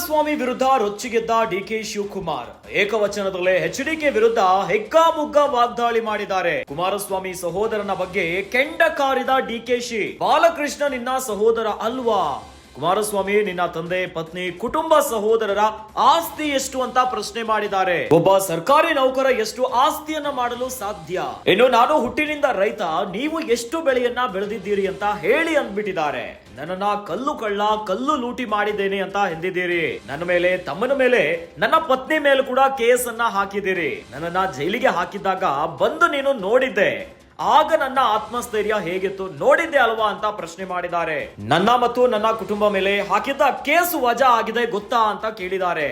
ಕುಮಾರಸ್ವಾಮಿ ವಿರುದ್ಧ ರೊಚ್ಚಿಗೆದ್ದ ಡಿಕೆ ಶಿವಕುಮಾರ್. ಏಕವಚನದಲ್ಲೇ ಎಚ್ಡಿಕೆ ವಿರುದ್ಧ ಹೆಗ್ಗಾಮುಗ್ಗ ವಾಗ್ದಾಳಿ ಮಾಡಿದ್ದಾರೆ. ಕುಮಾರಸ್ವಾಮಿ ಸಹೋದರನ ಬಗ್ಗೆ ಕೆಂಡ ಕಾರಿದ ಡಿಕೆಶಿ ಬಾಲಕೃಷ್ಣ ನಿನ್ನ ಸಹೋದರ ಅಲ್ವಾ? ಕುಮಾರಸ್ವಾಮಿ, ನಿನ್ನ ತಂದೆ, ಪತ್ನಿ, ಕುಟುಂಬ ಸಹೋದರರ ಆಸ್ತಿ ಎಷ್ಟು ಅಂತ ಪ್ರಶ್ನೆ ಮಾಡಿದ್ದಾರೆ. ಒಬ್ಬ ಸರ್ಕಾರಿ ನೌಕರ ಎಷ್ಟು ಆಸ್ತಿಯನ್ನ ಮಾಡಲು ಸಾಧ್ಯ? ಇನ್ನು ನಾನು ಹುಟ್ಟಿನಿಂದ ರೈತ, ನೀವು ಎಷ್ಟು ಬೆಳೆಯನ್ನ ಬೆಳೆದಿದ್ದೀರಿ ಅಂತ ಹೇಳಿ ಅಂದ್ಬಿಟ್ಟಿದ್ದಾರೆ. ನನ್ನನ್ನ ಕಲ್ಲು ಕಳ್ಳ, ಕಲ್ಲು ಲೂಟಿ ಮಾಡಿದ್ದೇನೆ ಅಂತ ಎಂದಿದ್ದೀರಿ. ನನ್ನ ಮೇಲೆ, ತಮ್ಮನ ಮೇಲೆ, ನನ್ನ ಪತ್ನಿ ಮೇಲೆ ಕೂಡ ಕೇಸ್ ಅನ್ನ ಹಾಕಿದ್ದೀರಿ. ನನ್ನನ್ನ ಜೈಲಿಗೆ ಹಾಕಿದ್ದಾಗ ಬಂದು ನೀನು ನೋಡಿದ್ದೆ. ಆಗ ನನ್ನ ಆತ್ಮಸ್ಥೈರ್ಯ ಹೇಗಿತ್ತು ನೋಡಿದ್ದೆ ಅಲ್ವಾ ಅಂತ ಪ್ರಶ್ನೆ ಮಾಡಿದ್ದಾರೆ. ನನ್ನ ಮತ್ತು ನನ್ನ ಕುಟುಂಬ ಮೇಲೆ ಹಾಕಿದ್ದ ಕೇಸ್ ವಜಾ ಆಗಿದೆ ಗೊತ್ತಾ ಅಂತ ಕೇಳಿದ್ದಾರೆ.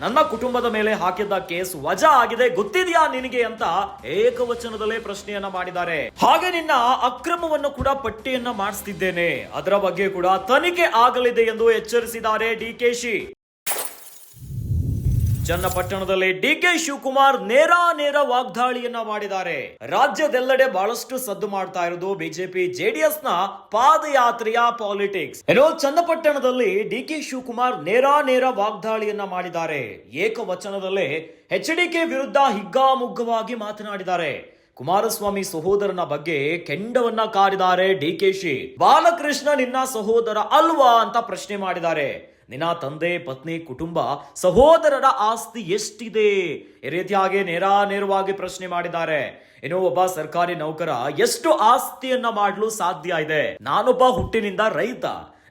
ನನ್ನ ಕುಟುಂಬದ ಮೇಲೆ ಹಾಕಿದ್ದ ಕೇಸ್ ವಜಾ ಆಗಿದೆ ಗೊತ್ತಿದ್ಯಾ ನಿನಗೆ ಅಂತ ಏಕವಚನದಲ್ಲೇ ಪ್ರಶ್ನೆಯನ್ನ ಮಾಡಿದ್ದಾರೆ. ಹಾಗೆ ನಿನ್ನ ಅಕ್ರಮವನ್ನು ಕೂಡ ಪಟ್ಟಿಯನ್ನ ಮಾಡಿಸ್ತಿದ್ದೇನೆ. ಅದರ ಬಗ್ಗೆ ಕೂಡ ತನಿಖೆ ಆಗಲಿದೆ ಎಂದು ಎಚ್ಚರಿಸಿದ್ದಾರೆ ಡಿಕೆಶಿ ಚನ್ನಪಟ್ಟಣದಲ್ಲಿ ಡಿಕೆ ಶಿವಕುಮಾರ್ ನೇರ ನೇರ ವಾಗ್ದಾಳಿಯನ್ನ ಮಾಡಿದ್ದಾರೆ. ರಾಜ್ಯದೆಲ್ಲೆಡೆ ಬಹಳಷ್ಟು ಸದ್ದು ಮಾಡ್ತಾ ಇರೋದು ಬಿಜೆಪಿ ಜೆಡಿಎಸ್ನ ಪಾದಯಾತ್ರೆಯ ಪಾಲಿಟಿಕ್ಸ್. ಏನೋ ಚನ್ನಪಟ್ಟಣದಲ್ಲಿ ಡಿಕೆ ಶಿವಕುಮಾರ್ ನೇರ ನೇರ ವಾಗ್ದಾಳಿಯನ್ನ ಮಾಡಿದ್ದಾರೆ. ಏಕವಚನದಲ್ಲೇ ಕೆ ವಿರುದ್ಧ ಹಿಗ್ಗಾಮುಗ್ಗವಾಗಿ ಮಾತನಾಡಿದ್ದಾರೆ. ಕುಮಾರಸ್ವಾಮಿ ಸಹೋದರನ ಬಗ್ಗೆ ಕೆಂಡವನ್ನ ಕಾರಿದ್ದಾರೆ ಡಿಕೆಶಿ ಬಾಲಕೃಷ್ಣ ನಿನ್ನ ಸಹೋದರ ಅಲ್ವಾ ಅಂತ ಪ್ರಶ್ನೆ ಮಾಡಿದ್ದಾರೆ. ನಿನ್ನ ತಂದೆ, ಪತ್ನಿ, ಕುಟುಂಬ, ಸಹೋದರರ ಆಸ್ತಿ ಎಷ್ಟಿದೆ? ಈ ರೀತಿಯಾಗಿ ನೇರ ನೇರವಾಗಿ ಪ್ರಶ್ನೆ ಮಾಡಿದ್ದಾರೆ. ಇನ್ನು ಒಬ್ಬ ಸರ್ಕಾರಿ ನೌಕರ ಎಷ್ಟು ಆಸ್ತಿಯನ್ನ ಮಾಡಲು ಸಾಧ್ಯ ಇದೆ? ನಾನೊಬ್ಬ ಹುಟ್ಟಿನಿಂದ ರೈತ.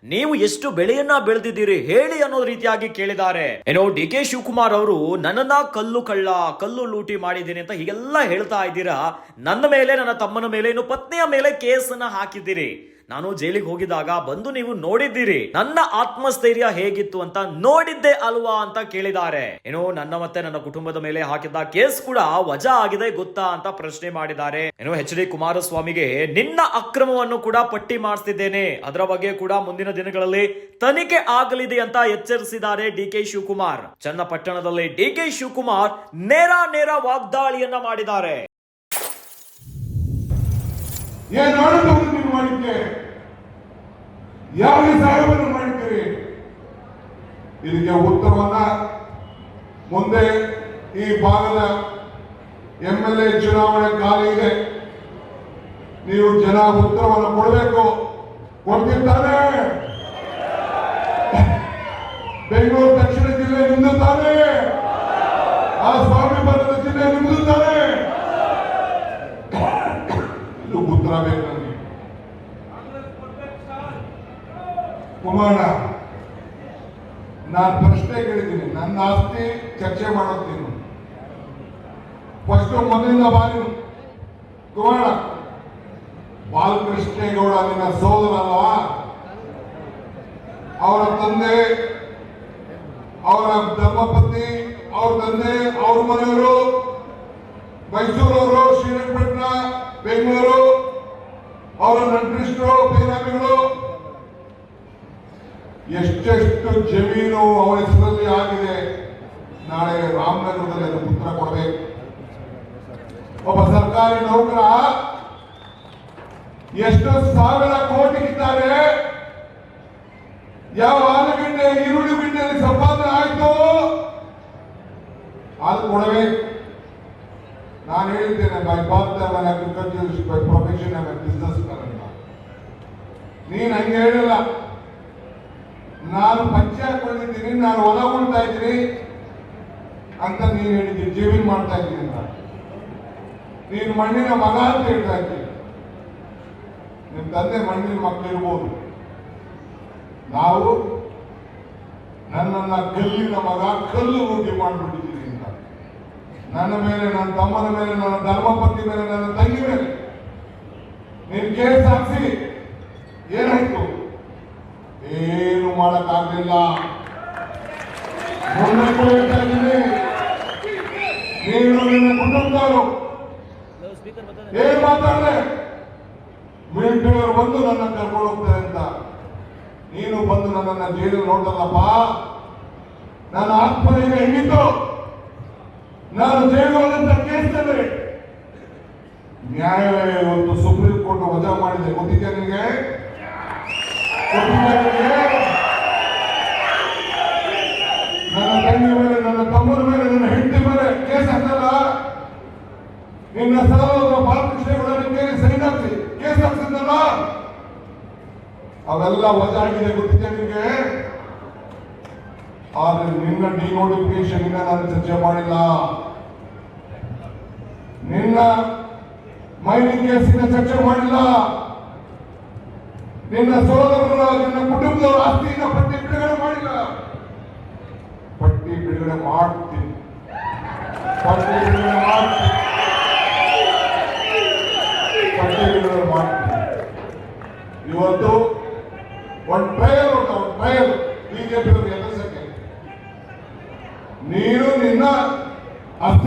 ನೀವು ಎಷ್ಟು ಬೆಳೆಯನ್ನ ಬೆಳೆದಿದ್ದೀರಿ ಹೇಳಿ ಅನ್ನೋ ರೀತಿಯಾಗಿ ಕೇಳಿದ್ದಾರೆ. ಏನೋ ಡಿ ಕೆ ಶಿವಕುಮಾರ್ ಅವರು, ನನ್ನನ್ನ ಕಲ್ಲು ಕಳ್ಳ, ಕಲ್ಲು ಲೂಟಿ ಮಾಡಿದ್ದೀನಿ ಅಂತ ಹೀಗೆಲ್ಲ ಹೇಳ್ತಾ ಇದ್ದೀರಾ? ನನ್ನ ಮೇಲೆ, ನನ್ನ ತಮ್ಮನ ಮೇಲೆ, ಇನ್ನು ಪತ್ನಿಯ ಮೇಲೆ ಕೇಸನ್ನ ಹಾಕಿದ್ದೀರಿ. ನಾನು ಜೈಲಿಗೆ ಹೋಗಿದಾಗ ಬಂದು ನೀವು ನೋಡಿದ್ದೀರಿ, ನನ್ನ ಆತ್ಮಸ್ಥೈರ್ಯ ಹೇಗಿತ್ತು ಅಂತ ನೋಡಿದ್ದೆ ಅಲ್ವಾ ಅಂತ ಕೇಳಿದ್ದಾರೆ. ಏನೋ ನನ್ನ ಮತ್ತೆ ನನ್ನ ಕುಟುಂಬದ ಮೇಲೆ ಹಾಕಿದ್ದ ಕೇಸ್ ಕೂಡ ವಜಾ ಆಗಿದೆ ಗೊತ್ತಾ ಅಂತ ಪ್ರಶ್ನೆ ಮಾಡಿದ್ದಾರೆ. ಏನೋ ಎಚ್ ಡಿ ಕುಮಾರಸ್ವಾಮಿಗೆ ನಿನ್ನ ಅಕ್ರಮವನ್ನು ಕೂಡ ಪಟ್ಟಿ ಮಾಡಿಸ್ತಿದ್ದೇನೆ. ಅದರ ಬಗ್ಗೆ ಕೂಡ ಮುಂದಿನ ದಿನಗಳಲ್ಲಿ ತನಿಖೆ ಆಗಲಿದೆ ಅಂತ ಎಚ್ಚರಿಸಿದ್ದಾರೆ ಡಿ ಕೆ ಶಿವಕುಮಾರ್. ಚನ್ನಪಟ್ಟಣದಲ್ಲಿ ಡಿ ಕೆ ಶಿವಕುಮಾರ್ ನೇರ ನೇರ ವಾಗ್ದಾಳಿಯನ್ನ ಮಾಡಿದ್ದಾರೆ. ನೀವು ಮಾಡಿದ್ದೆ. ಯಾವ ಸಹಾಯವನ್ನು ಮಾಡಿದ್ದೀರಿ? ಇದಕ್ಕೆ ಉತ್ತರವನ್ನ ಮುಂದೆ ಈ ಭಾಗದ ಎಂ ಎಲ್ ಎ ಚುನಾವಣೆ ಖಾಲಿ ಇದೆ. ನೀವು ಜನ ಉತ್ತರವನ್ನು ಕೊಡಬೇಕು. ಕೊಡ್ತಿದ್ದಾರೆ ಬೆಂಗಳೂರು, ದಕ್ಷಿಣ ಜಿಲ್ಲೆ ನಿಮ್ದು ತಾನೇ ಆ ಸ್ವಾಮಿ ಬರದ ಜಿಲ್ಲೆ ನಿಮ್ದು ತಾನೇ ಇದು ಉತ್ತರ ಬೇಕು ನನಗೆ ಕುಮಾರ ನಾನು ಪ್ರಶ್ನೆ ಕೇಳಿದ್ದೀನಿ ನನ್ನ ಆಸ್ತಿ ಚರ್ಚೆ ಮಾಡೋದು ಫಸ್ಟ್ ಮೊದಲಿಂದ ಬಾರಿ. ಕುಮಾರ ಬಾಲಕೃಷ್ಣೇಗೌಡ ನಿನ್ನ ಸೋದರ ಅವರ ತಂದೆ, ಅವರ ಧರ್ಮಪತ್ನಿ, ಅವ್ರ ತಂದೆ, ಅವ್ರ ಮನೆಯವರು, ಮೈಸೂರವರು, ಶ್ರೀರಂಗಪಟ್ಟಣ, ಬೆಂಗಳೂರು, ಅವರ ನಂಟರಿಷ್ಟರು ಬೇರಾಮಿಗಳು ಎಷ್ಟೆಷ್ಟು ಜಮೀನು ಅವರ ಹೆಸರಲ್ಲಿ ಆಗಿದೆ. ನಾಳೆ ರಾಮನಗರದಲ್ಲಿ ಅದು ಉತ್ತರ ಕೊಡಬೇಕು. ಒಬ್ಬ ಸರ್ಕಾರಿ ನೌಕರ ಎಷ್ಟು ಸಾವಿರ ಕೋಟಿ ಇದ್ದಾರೆ. ಯಾವ ಆಲೂಗಡ್ಡೆ, ಈರುಳ್ಳಿ ಗಿಡ್ಡೆಯಲ್ಲಿ ಸಂಪಾದನೆ ಆಯ್ತು ಅದು ಕೊಡಬೇಕು. ನಾನು ಹೇಳಿದ್ದೇನೆ by birth agriculture by profession business ನೀನು ಹಂಗೆ ಹೇಳಿಲ್ಲ. ನಾನು ಪಂಚಾಯತ್ ಬಂದಿದ್ದೀನಿ ನಾನು ಹೊಲ ಉಳ್ತಾ ಇದ್ದೀನಿ ಅಂತ ನೀನು ಹೇಳಿದ್ದೀನಿ ಜೀವನ ಮಾಡ್ತಾ ಇದ್ದೀನಿ ಅಂತ. ನೀನು ಮಣ್ಣಿನ ಮಗ ಅಂತ ಹೇಳ್ತಾ ಇದ್ದೀನಿ. ನಿಮ್ಮ ತಂದೆ ಮಣ್ಣಿನ ಮಕ್ಕಳಿರ್ಬೋದು ನಾವು ನನ್ನನ್ನ ಕಲ್ಲಿನ ಮಗ ಕಲ್ಲು ರೂಢಿ ಮಾಡಿಬಿಟ್ಟಿದ್ದೀನಿ ಅಂತ. ನನ್ನ ಮೇಲೆ, ನನ್ನ ತಮ್ಮನ ಮೇಲೆ, ನನ್ನ ಧರ್ಮಪತಿ ಮೇಲೆ, ನನ್ನ ತಂಗಿ ಮೇಲೆ. ನೀನು ಕೇಸ್ ಹಾಕ್ಸಿ, ಏನಾಯ್ತು? ಏನು ಮಾಡಕ್ಕಾಗಲಿಲ್ಲ. ನಿನ್ನ ಕುಟುಂಬದವರು ಬಂದು ನನ್ನ ಕರ್ಕೊಂಡು ಹೋಗ್ತಾರೆ ಅಂತ. ನೀನು ಬಂದು ನನ್ನನ್ನ ಜೈಲು ನೋಡಲ್ಲಪ್ಪ ನನ್ನ ಆತ್ಮನೀಗ ಹೆಂಗಿತ್ತು ನಾನು ಜೈಲುಗಳಂತ ಕೇಳ್ತೇನೆ ನ್ಯಾಯಾಲಯ ಇವತ್ತು ಸುಪ್ರೀಂ ಕೋರ್ಟ್ ವಜಾ ಮಾಡಿದೆ. ನನ್ನ ತಂಗಿ ಮೇಲೆ ನನ್ನ ತಮ್ಮನ ಮೇಲೆ ನನ್ನ ಹೆಂಡತಿ ಮೇಲೆ ಕೇಸ್ ಹಾಕಲ್ಲ ನಿನ್ನ ಸಹೋದರ ಬಾಲಕೃಷ್ಣೇಗೌಡರಿಗೆ ಸೈನ್ ಹಾಕ್ಸಿ ಕೇಸ್ ಹಾಕ್ಸಿದ್ನಲ್ಲ ಅವೆಲ್ಲ ವಜಾ ಗೊತ್ತಿದೆ ನಿಮಗೆ ಆದ್ರೆ ನಿನ್ನ ಡಿನೋಟಿಫಿಕೇಶನ್ ಇಂದ ನಾನು ಚರ್ಚೆ ಮಾಡಿಲ್ಲ ನಿನ್ನ ಮೈನಿಂಗ್ ಕೇಸಿನ ಚರ್ಚೆ ಮಾಡಿಲ್ಲ. ನಿನ್ನ ಸೋದರರ ನಿನ್ನ ಕುಟುಂಬದವರ ಆಸ್ತಿಯಿಂದ ಪಟ್ಟಿ ಬಿಡುಗಡೆ ಮಾಡಿಲ್ಲ. ಪಟ್ಟಿ ಬಿಡುಗಡೆ ಮಾಡ್ತೀನಿ. ಪಟ್ಟಿ ಬಿಡುಗಡೆ ಮಾಡ್ತೀನಿ. ಪಟ್ಟಿ ಬಿಡುಗಡೆ ಮಾಡ್ತೀನಿ. ಇವತ್ತು ಒಂದು ಟ್ರಯಲ್ ಉಂಟು, ಒಂದು ಟ್ರಯಲ್ ಬಿಜೆಪಿ ಎದುರಿಸಕ್ಕೆ ನೀನು ನಿನ್ನ ಅಸ್ತಿ